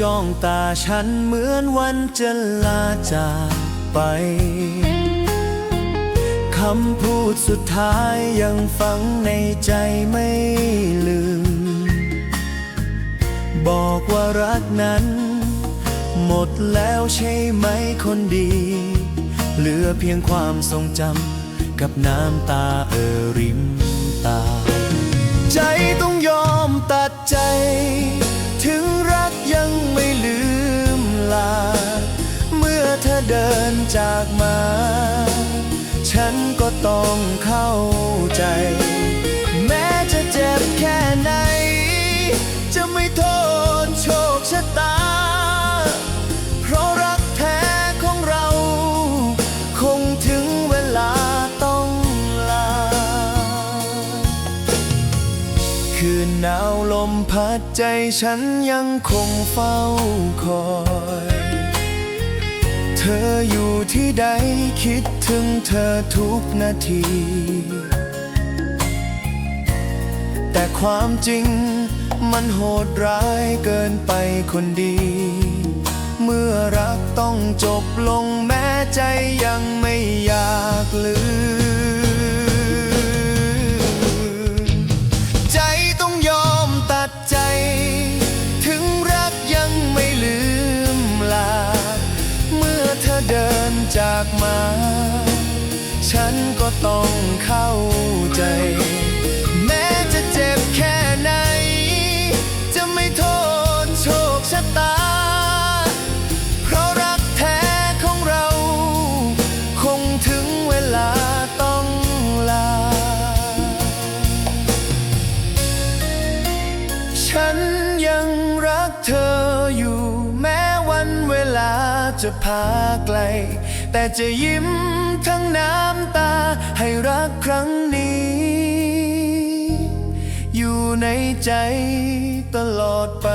จ้องตาฉันเหมือนวันจะลาจากไป คำพูดสุดท้ายยังฝังในใจไม่ลืม บอกว่ารักนั้น หมดแล้วใช่ไหมคนดี เหลือเพียงความทรงจำกับน้ำตาเออริมตา เดินจากมา ฉันก็ต้องเข้าใจ แม้จะเจ็บแค่ไหน จะไม่โทษโชคชะตา เพราะรักแท้ของเรา คงถึงเวลาต้องลา คืนหนาวลมพัดใจฉันยังคงเฝ้าคอย ที่ใดคิดถึงเธอทุกนาที แต่ความจริงมันโหดร้ายเกินไปคนดี เมื่อรักต้องจบลงแม้ใจ จากมา ฉันก็ต้องเข้าใจ แม้จะเจ็บแค่ไหน จะไม่โทษโชคชะตา เพราะรักแท้ของเรา คงถึงเวลาต้องลา ฉันยังรักเธอ จะพาไกล แต่จะยิ้มทั้งน้ำตาให้รักครั้งนี้ อยู่ในใจตลอดไป